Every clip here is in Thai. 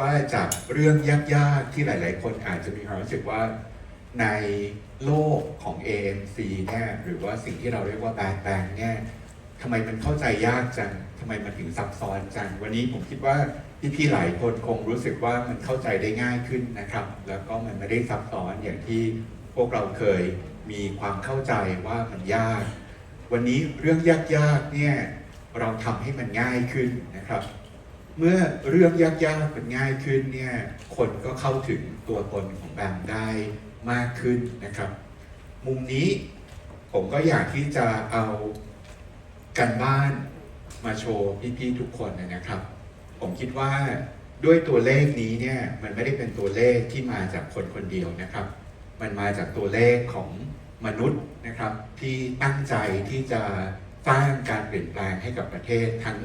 ว่าจากเรื่องยากๆที่หลาย ๆ คนอาจจะมีความรู้สึกว่าในโลกของ AMC เนี่ยหรือว่าสิ่งที่เราเรียกว่าแบงแบงเนี่ยทำไมมันเข้าใจยากจังทำไมมันถึงซับซ้อนจัง วันนี้ผมคิดว่าพี่ๆหลายคนคงรู้สึกว่ามันเข้าใจได้ง่ายขึ้นนะครับ แล้วก็มันไม่ได้ซับซ้อนอย่างที่พวกเราเคยมีความเข้าใจว่ามันยาก วันนี้เรื่องยากๆเนี่ยเราทำให้มันง่ายขึ้นนะครับ เมื่อเรื่องยากๆมันง่ายขึ้นเนี่ยคนก็เข้าถึงตัวตนของแบมได้มากขึ้นนะครับ มุมนี้ผมก็อยากที่จะเอากันบ้านมาโชว์พี่ๆทุกคนนะครับ ผมคิดว่าด้วยตัวเลขนี้เนี่ยมันไม่ได้เป็นตัวเลขที่มาจากคนคนเดียวนะครับ มันมาจากตัวเลขของมนุษย์นะครับ ที่ตั้งใจที่จะสร้างการเปลี่ยนแปลงให้กับประเทศทั้ง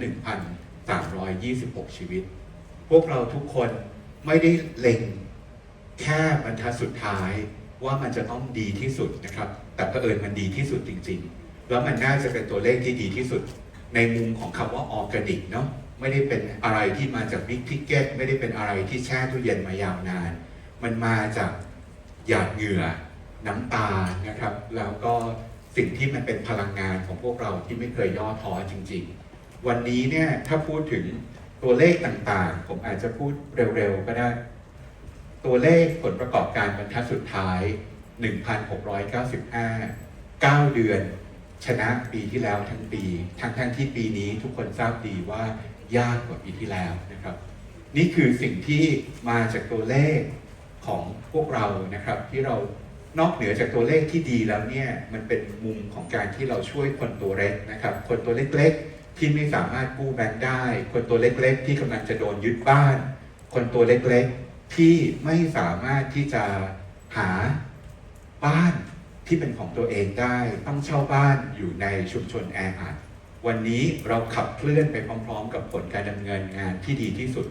326 ชีวิต พวกเราทุกคนไม่ได้เล็งแค่บรรทัดสุดท้ายว่ามันจะต้องดีที่สุดนะครับ แต่เผอิญมันดีที่สุดจริง ๆ แล้วมันน่าจะเป็นตัวเลขที่ดีที่สุด ในมุมของคำว่าออร์แกนิกเนาะไม่ได้เป็นอะไรที่มาจากบิ๊กทิกเก็ตไม่ได้เป็นอะไรที่แช่ตู้เย็นมายาวนาน มันมาจากหยาดเหงื่อน้ำตานะครับ แล้วก็สิ่งที่มันเป็นพลังงานของพวกเราที่ไม่เคยย่อท้อจริง ๆ วันนี้เนี่ยถ้าพูดถึงตัวเลขต่างๆ ผมอาจจะพูดเร็วๆก็ได้ ตัวเลขผลประกอบการบรรทัดสุดท้าย 1,695 9 เดือนชนะปีที่แล้วทั้งปี ทั้งทั้งๆที่ปีนี้ทุกคนทราบดีว่ายากกว่าปีที่แล้วนะครับ นี่คือสิ่งที่มาจากตัวเลขของพวกเรานะครับ ที่เรานอกเหนือจากตัวเลขที่ดีแล้วเนี่ยมันเป็นมุมของการที่เราช่วยคนตัวเล็กนะครับ คนตัวเล็กๆ ที่ไม่สามารถกู้แบงค์ได้ คนตัวเล็กๆ ที่กำลังจะโดนยึดบ้าน คนตัวเล็กๆ ที่ไม่สามารถที่จะหาบ้านที่เป็นของตัวเองได้ ต้องเช่าบ้านอยู่ในชุมชนแออัดวันนี้เราขับเคลื่อนไปพร้อมๆ กับผลการดำเนินงานที่ดีที่สุด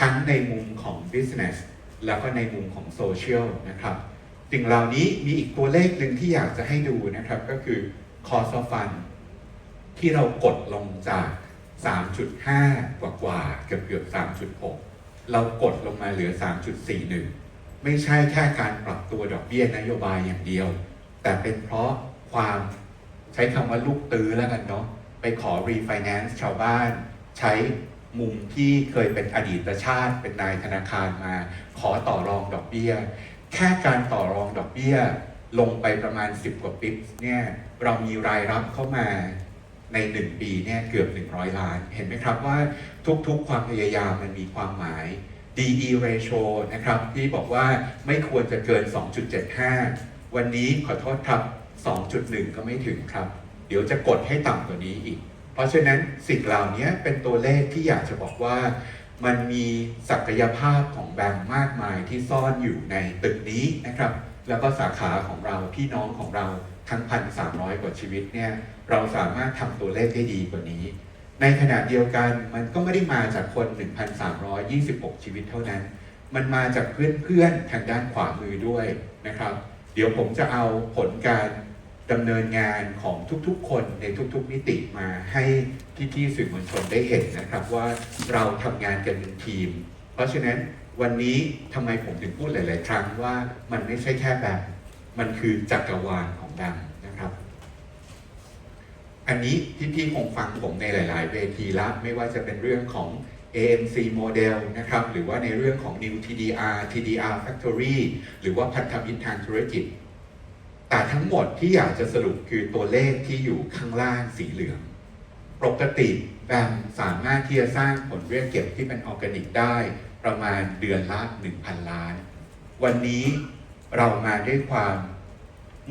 ทั้งในมุมของ business แล้วก็ในมุมของ social นะครับสิ่งเหล่านี้มีอีกตัวเลขหนึ่งที่อยากจะให้ดูนะครับ ก็คือ cost of fund ที่เรากดลงจาก 3.5 กว่ากว่าๆเกือบเกือบ3.6 เรากดลงมาเหลือ 3.41 ไม่ใช่แค่การปรับตัวดอกเบี้ยนโยบายอย่างเดียว แต่เป็นเพราะความใช้คำว่าลูกตื้อแล้วกันเนาะไปขอรีไฟแนนซ์ชาวบ้าน ใช้มุมที่เคยเป็นอดีตชาติ เป็นนายธนาคารมา ขอต่อรองดอกเบี้ย แค่การต่อรองดอกเบี้ย ลงไปประมาณ 10 กว่าปิ๊บเนี่ยเรามีรายรับเข้ามา ใน 1 ปีเนี่ยเกือบ 100 ล้าน เห็นไหมครับว่าทุกๆ ความพยายามมันมีความหมาย DE ratio นะครับ ที่บอกว่าไม่ควรจะเกิน 2.75 วันนี้ขอโทษครับ 2.1 ก็ไม่ถึงครับ เดี๋ยวจะกดให้ต่ำกว่านี้อีก เพราะฉะนั้นสิ่งเหล่านี้เป็นตัวเลขที่อยากจะบอกว่า มันมีศักยภาพของแบงก์มากมายที่ซ่อนอยู่ในตึกนี้นะครับ แล้วก็สาขาของเราพี่น้องของเราทั้งพันสามร้อยกว่าชีวิตเนี่ย เราสามารถทำตัวเลขได้ดีกว่านี้ ในขณะเดียวกันมันก็ไม่ได้มาจากคน 1,326 ชีวิตเท่านั้น มันมาจากเพื่อนๆทางด้านขวามือด้วยนะครับ เดี๋ยวผมจะเอาผลการดำเนินงานของทุกๆ คนในทุกๆมิติมาให้พี่ๆสื่อมวลชนได้เห็นนะครับว่าเราทำงานกันเป็นทีม เพราะฉะนั้นวันนี้ทำไมผมถึงพูดหลาย ๆ ครั้งว่ามันไม่ใช่แค่แบบ มันคือจักรวาลของดัง อันนี้พี่ๆคงฟังผมในหลาย ๆ เวทีละไม่ว่าจะเป็นเรื่องของ AMC Model นะครับหรือว่าในเรื่องของ New TDR TDR Factory หรือว่าพันธมิตรทางธุรกิจ แต่ทั้งหมดที่อยากจะสรุปคือตัวเลขที่อยู่ข้างล่างสีเหลือง ปกติแบมสามารถที่จะสร้างผลเรียกเก็บที่เป็นออร์แกนิกได้ประมาณเดือนละ 1,000 ล้าน วันนี้เรามาด้วยความ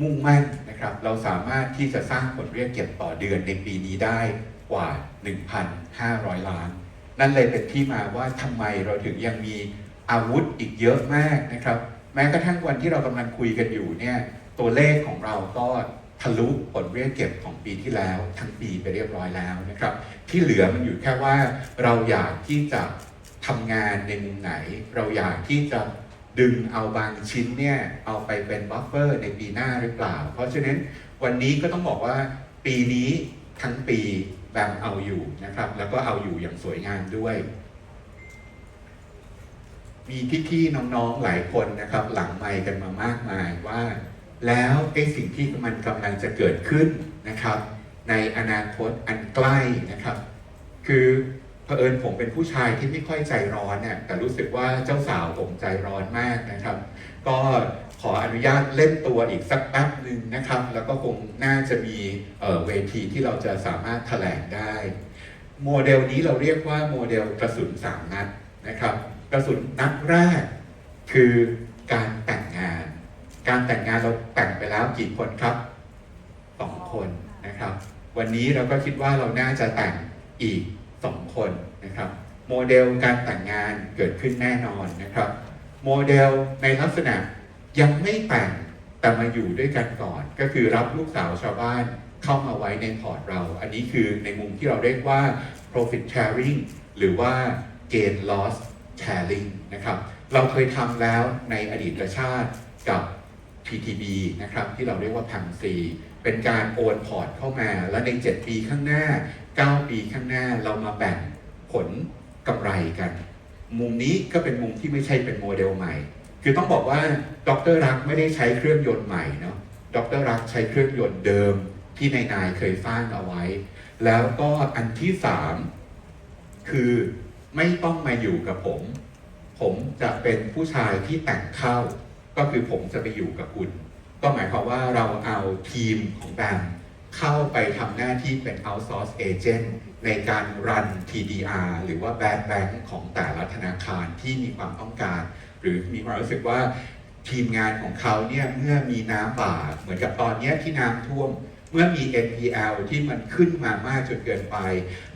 มุ่งมั่นนะครับ เราสามารถที่จะสร้างผลเรียกเก็บต่อเดือนในปีนี้ได้กว่า 1,500 ล้าน นั่นเลยเป็นที่มาว่าทำไมเราถึงยังมีอาวุธอีกเยอะมากนะครับ แม้กระทั่งวันที่เรากำลังคุยกันอยู่เนี่ยตัวเลขของเราก็ทะลุผลเรียกเก็บของปีที่แล้ว ทั้งปีไปเรียบร้อยแล้วนะครับ ที่เหลือมันอยู่แค่ว่าเราอยากที่จะทำงานในมุมไหน เราอยากที่จะ ดึงเอาบางชิ้นเนี่ยเอาไปเป็นบัฟเฟอร์ในปีหน้าหรือเปล่า เพราะฉะนั้นวันนี้ก็ต้องบอกว่าปีนี้ทั้งปีแบมเอาอยู่นะครับ แล้วก็เอาอยู่อย่างสวยงามด้วย มีพี่ๆน้องๆหลายคนนะครับ หลังไมกันมามากมายว่า แล้วไอ้สิ่งที่มันกำลังจะเกิดขึ้นนะครับ ในอนาคตอันใกล้นะครับ คือ เผอิญผมเป็นผู้ชายที่ไม่ค่อยใจร้อนเนี่ยแต่รู้สึกว่าเจ้าสาวผมใจร้อนมากนะครับ ก็ขออนุญาตเล่นตัวอีกสักแป๊บหนึ่งนะครับ แล้วก็คงน่าจะมีเเวทีที่เราจะสามารถแถลงได้ โมเดลนี้เราเรียกว่าโมเดลกระสุนสามนัดนะครับ กระสุนนัดแรกคือการแต่งงาน การแต่งงานเราแต่งไปแล้วกี่คนครับสองคนนะครับ วันนี้เราก็คิดว่าเราน่าจะแต่งอีก สองคนนะครับ โมเดลการแต่งงานเกิดขึ้นแน่นอนนะครับ โมเดลในลักษณะยังไม่แต่งแต่มาอยู่ด้วยกันก่อน ก็คือรับลูกสาวชาวบ้านเข้ามาไว้ในพอร์ตเรา อันนี้คือในมุมที่เราเรียกว่า profit sharing หรือว่า gain loss sharing นะครับ เราเคยทำแล้วในอดีตชาติกับ PTB นะครับที่เราเรียกว่าพังซีเป็นการโอนพอร์ตเข้ามา แล้วใน 7 ปีข้างหน้า 9 ปีข้างหน้าเรามาแบ่งผลกำไรกัน มุมนี้ก็เป็นมุมที่ไม่ใช่เป็นโมเดลใหม่ คือต้องบอกว่าดรรักไม่ได้ใช้เครื่องยนต์ใหม่เนาะดรรักใช้เครื่องยนต์เดิมที่นายนายเคยสร้างเอาไว้ แล้วก็อันที่สามคือไม่ต้องมาอยู่กับผม ผมจะเป็นผู้ชายที่แต่งเข้า ก็คือผมจะไปอยู่กับคุณ ก็หมายความว่าเราเอาทีมของแบมเข้าไปทำหน้าที่เป็น outsource agent ในการรัน TDR หรือว่า bad bank ของแต่ละธนาคารที่มีความต้องการ หรือมีความรู้สึกว่าทีมงานของเขาเนี่ยเมื่อมีน้ำป่าเหมือนกับตอนนี้ที่น้ำท่วม เมื่อมี NPL ที่มันขึ้นมามากจนเกินไป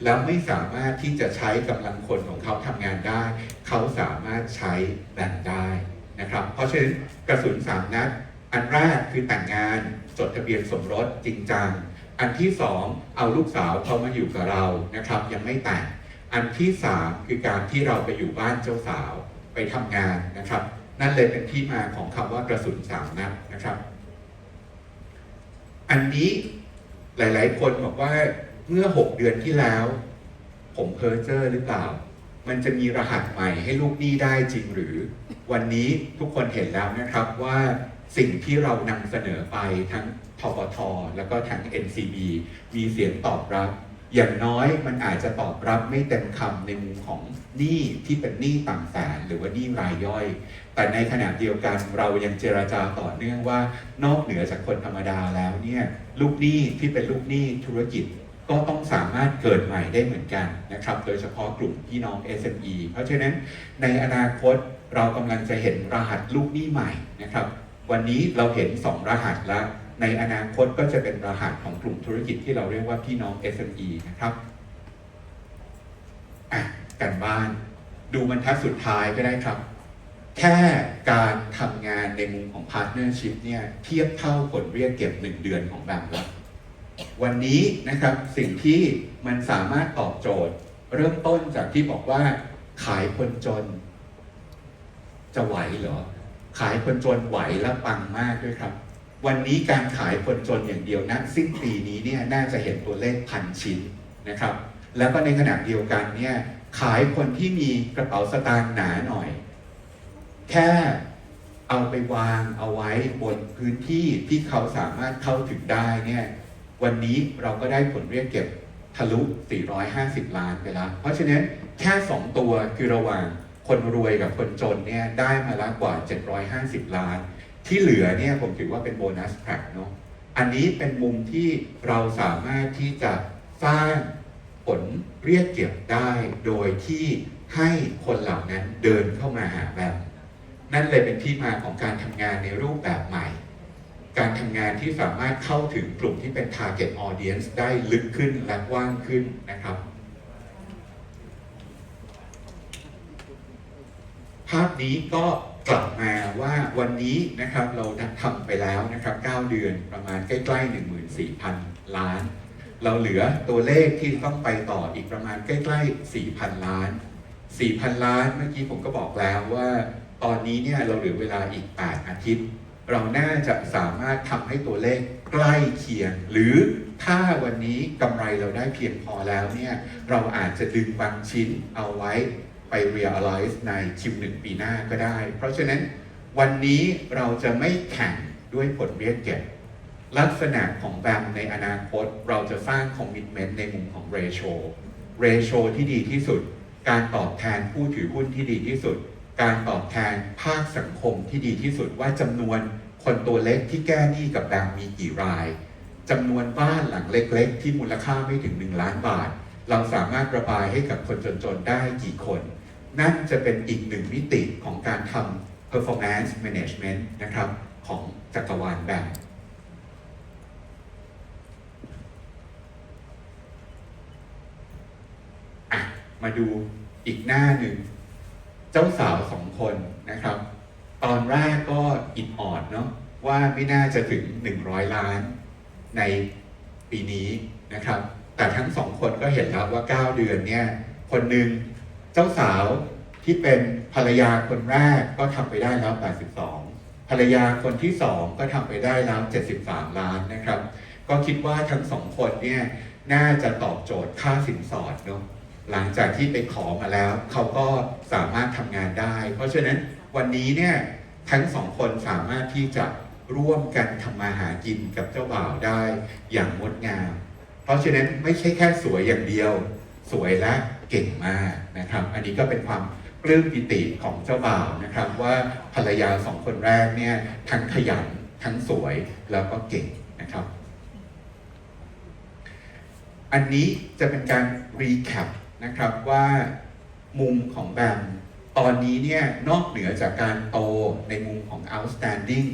แล้วไม่สามารถที่จะใช้กำลังคนของเขาทำงานได้ เขาสามารถใช้แบ่งได้ นะครับ เพราะฉะนั้นกระสุนสามนัด อันแรกคือแต่งงานจดทะเบียนสมรสจริงจัง อันที่สองเอาลูกสาวเขามาอยู่กับเรานะครับ ยังไม่แต่ง อันที่สามคือการที่เราไปอยู่บ้านเจ้าสาวไปทำงานนะครับ นั่นเลยเป็นที่มาของคำว่ากระสุนสามนัดนะครับ อันนี้หลาย ๆ คนบอกว่าเมื่อ6เดือนที่แล้ว ผมเพ้อเจ้อหรือเปล่า มันจะมีรหัสใหม่ให้ลูกหนี้ได้จริงหรือ วันนี้ทุกคนเห็นแล้วนะครับว่าสิ่งที่เรานำเสนอไปทั้งทปทแล้วก็ทั้ง NCB มีเสียงตอบรับ อย่างน้อยมันอาจจะตอบรับไม่เต็มคำในมุมของหนี้ที่เป็นหนี้ต่างแสนหรือว่าหนี้รายย่อย แต่ในขณะเดียวกันเรายังเจราจาต่อเนื่องว่านอกเหนือจากคนธรรมดาแล้วเนี่ยลูกหนี้ที่เป็นลูกหนี้ธุรกิจ ก็ต้องสามารถเกิดใหม่ได้เหมือนกันนะครับ โดยเฉพาะกลุ่มพี่น้อง SME เพราะฉะนั้นในอนาคตเรากำลังจะเห็นรหัสลูกหนี้ใหม่นะครับ วันนี้เราเห็น 2 รหัสแล้ว ในอนาคตก็จะเป็นรหัสของกลุ่มธุรกิจที่เราเรียกว่าพี่น้อง SME นะครับอะกันบ้าน ดูบรรทัดสุดท้ายก็ได้ครับ แค่การทำงานในมุมของพาร์ทเนอร์ชิพเนี่ยเทียบเท่าผลเรียกเก็บ 1 เดือนของแบงก์แล้ว วันนี้นะครับสิ่งที่มันสามารถตอบโจทย์ เริ่มต้นจากที่บอกว่า ขายคนจน จะไหวเหรอ ขายคนจนไหวและปังมากด้วยครับ วันนี้การขายคนจนอย่างเดียวนะสิ้นปีนี้เนี่ยน่าจะเห็นตัวเลขพันชิ้นนะครับ แล้วก็ในขณะเดียวกันเนี่ยขายคนที่มีกระเป๋าสตางค์หนาหน่อย แค่เอาไปวางเอาไว้บนพื้นที่ที่เขาสามารถเข้าถึงได้เนี่ย วันนี้เราก็ได้ผลเรียกเก็บทะลุ 450 ล้านไปแล้ว เพราะฉะนั้นแค่ 2 ตัวคือระหว่างคนรวยกับคนจนเนี่ยได้มาแล้วกว่า 750 ล้าน ที่เหลือเนี่ยผมถือว่าเป็นโบนัสแทร็กเนาะ อันนี้เป็นมุมที่เราสามารถที่จะสร้างผลเรียกเก็บได้โดยที่ให้คนเหล่านั้นเดินเข้ามาหาแบบ นั่นเลยเป็นที่มาของการทำงานในรูปแบบใหม่ การทำงานที่สามารถเข้าถึงกลุ่มที่เป็น target audience ได้ลึกขึ้นและกว้างขึ้นนะครับ ภาพนี้ก็กลับมาว่าวันนี้นะครับเราทำไปแล้วนะครับ 9 เดือนประมาณใกล้ๆ 14,000 ล้าน เราเหลือตัวเลขที่ต้องไปต่ออีกประมาณใกล้ๆ 4,000 ล้าน 4,000 ล้านเมื่อกี้ผมก็บอกแล้วว่า ตอนนี้เนี่ยเราเหลือเวลาอีก 8 อาทิตย์ เราน่าจะสามารถทำให้ตัวเลขใกล้เคียง หรือถ้าวันนี้กำไรเราได้เพียงพอแล้วเนี่ยเราอาจจะดึงบางชิ้นเอาไว้ไป realize ใน Q1 ปีหน้าก็ได้ เพราะฉะนั้นวันนี้เราจะไม่แข่งด้วยผลเรียกเก็บลักษณะของแบมในอนาคตเราจะสร้างคอมมิ t เมนต์ในมุมของเรโชเรโชที่ดีที่สุด การตอบแทนผู้ถือหุ้นที่ดีที่สุด การตอบแทนภาคสังคมที่ดีที่สุดว่าจำนวนคนตัวเล็กที่แก้หนี้กับแบมมีกี่รายจำนวนบ้านหลังเล็ก ๆ ที่มูลค่าไม่ถึง 1 ล้านบาท เราสามารถระบายให้กับคนจน ๆ ได้กี่คน นั่นจะเป็นอีกหนึ่งมิติของการทำ performance management นะครับของจักรวาลแบมอะมาดูอีกหน้าหนึ่ง เจ้าสาวสองคนนะครับ ตอนแรกก็อิดออดเนาะว่าไม่น่าจะถึง 100 ล้านในปีนี้นะครับ แต่ทั้งสองคนก็เห็นแล้วว่า 9 เดือนเนี่ย คนหนึ่งเจ้าสาวที่เป็นภรรยาคนแรกก็ทำไปได้แล้ว 82 ภรรยาคนที่สองก็ทำไปได้แล้ว 73 ล้านนะครับ ก็คิดว่าทั้งสองคนเนี่ยน่าจะตอบโจทย์ค่าสินสอดเนาะ หลังจากที่ไปขอมาแล้ว เขาก็สามารถทำงานได้ เพราะฉะนั้นวันนี้เนี่ยทั้งสองคนสามารถที่จะร่วมกันทำมาหากินกับเจ้าบ่าวได้อย่างงดงาม เพราะฉะนั้นไม่ใช่แค่สวยอย่างเดียว สวยและเก่งมากนะครับ อันนี้ก็เป็นความปลื้มปิติของเจ้าบ่าวนะครับ ว่าภรรยาสองคนแรกเนี่ยทั้งขยันทั้งสวยแล้วก็เก่งนะครับ อันนี้จะเป็นการรีแคป นะครับว่ามุมของแบมตอนนี้เนี่ยนอกเหนือจากการโตในมุมของ outstanding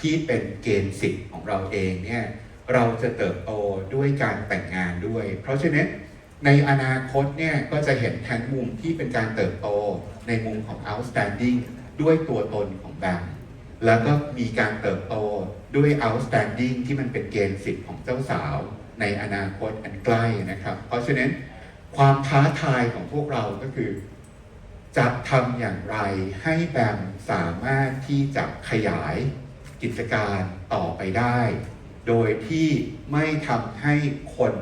ที่เป็นเกณฑ์สิทธิ์ของเราเองเนี่ยเราจะเติบโตด้วยการแต่งงานด้วย เพราะฉะนั้นในอนาคตเนี่ยก็จะเห็นทั้งมุมที่เป็นการเติบโตในมุมของ outstanding ด้วยตัวตนของแบมแล้วก็มีการเติบโตด้วย outstanding ที่มันเป็นเกณฑ์สิทธิ์ของเจ้าสาว ในอนาคตอันใกล้นะครับ เพราะฉะนั้น ความท้าทายของพวกเราก็คือ จะทำอย่างไรให้แบมสามารถที่จะขยายกิจการต่อไปได้ โดยที่ไม่ทำให้คน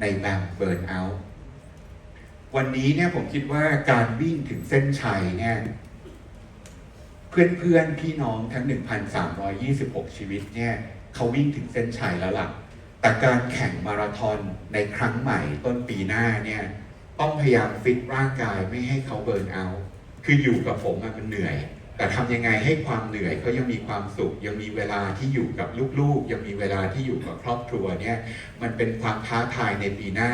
ในแบมเบิร์นเอาท์วันนี้เนี่ยผมคิดว่าการวิ่งถึงเส้นชัยเนี่ยเพื่อนๆพี่น้องทั้ง 1,326 ชีวิตเนี่ยเขาวิ่งถึงเส้นชัยแล้วล่ะ แต่การแข่งมาราธอนในครั้งใหม่ต้นปีหน้าเนี่ยต้องพยายามฟิตร่างกายไม่ให้เขาเบิร์นเอา คืออยู่กับผมมันเหนื่อย แต่ทำยังไงให้ความเหนื่อยเขายังมีความสุข ยังมีเวลาที่อยู่กับลูกๆ ยังมีเวลาที่อยู่กับครอบครัวเนี่ยมันเป็นความท้าทายในปีหน้า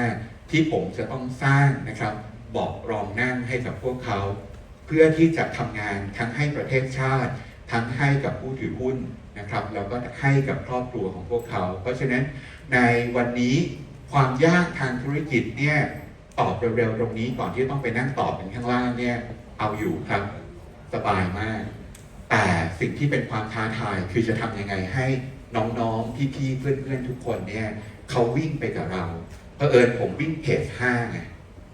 ที่ผมจะต้องสร้างนะครับบอกรองนั่งให้กับพวกเขา เพื่อที่จะทำงานทั้งให้ประเทศชาติ ทั้งให้กับผู้ถือหุ้นนะครับแล้วก็ให้กับครอบครัวของพวกเขา เพราะฉะนั้น ในวันนี้ความยากทางธุรกิจเนี่ยตอบเร็วๆตรงนี้ก่อนที่ต้องไปนั่งตอบเป็นข้างล่างเนี่ยเอาอยู่ครับสบายมาก แต่สิ่งที่เป็นความท้าทายคือจะทำยังไงให้น้องๆ พี่ๆ เพื่อนๆ ทุกคนเนี่ยเขาวิ่งไปกับเราเพอเอิญผมวิ่งเพจห้าไง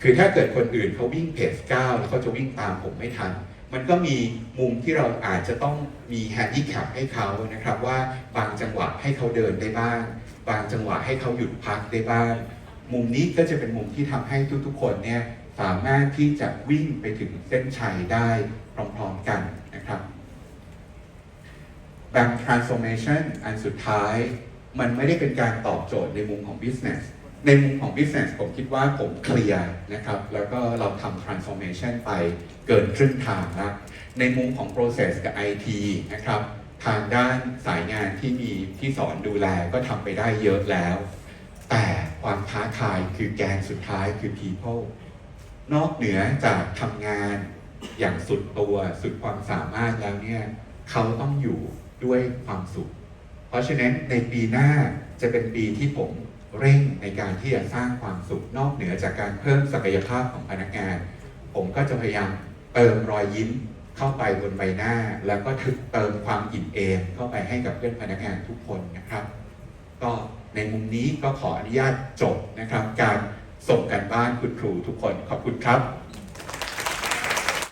คือถ้าเกิดคนอื่นเขาวิ่งเพจ9แล้วเขาจะวิ่งตามผมไม่ทัน มันก็มีมุมที่เราอาจจะต้องมีแฮนดี้แคปให้เขานะครับว่าบางจังหวะให้เขาเดินได้บ้าง บางจังหวะให้เขาหยุดพักได้บ้าง มุมนี้ก็จะเป็นมุมที่ทำให้ทุกๆ คนเนี่ยสามารถที่จะวิ่งไปถึงเส้นชัยได้พร้อมๆกันนะครับแบง transformation อันสุดท้าย มันไม่ได้เป็นการตอบโจทย์ในมุมของ business ในมุมของ business ผมคิดว่าผมเคลียร์นะครับ แล้วก็เราทำ transformation ไปเกินครึ่งทางแล้วในมุมของ process กับ IT นะครับ ทางด้านสายงานที่มีที่สอนดูแลก็ทำไปได้เยอะแล้ว แต่ความท้าทายคือแกนสุดท้ายคือ people นอกเหนือจากทำงานอย่างสุดตัวสุดความสามารถแล้วเนี่ยเขาต้องอยู่ด้วยความสุข เพราะฉะนั้นในปีหน้าจะเป็นปีที่ผมเร่งในการที่จะสร้างความสุขนอกเหนือจากการเพิ่มศักยภาพของพนักงาน ผมก็จะพยายามเติมรอยยิ้ม เข้าไปบนใบหน้า แล้วก็ถึกเติมความอิ่มเอมเข้าไปให้กับเพื่อนพนักงานทุกคนนะครับ ก็ในมุมนี้ก็ขออนุญาตจบนะครับ การส่งกันบ้านคุณครูทุกคนขอบคุณครับ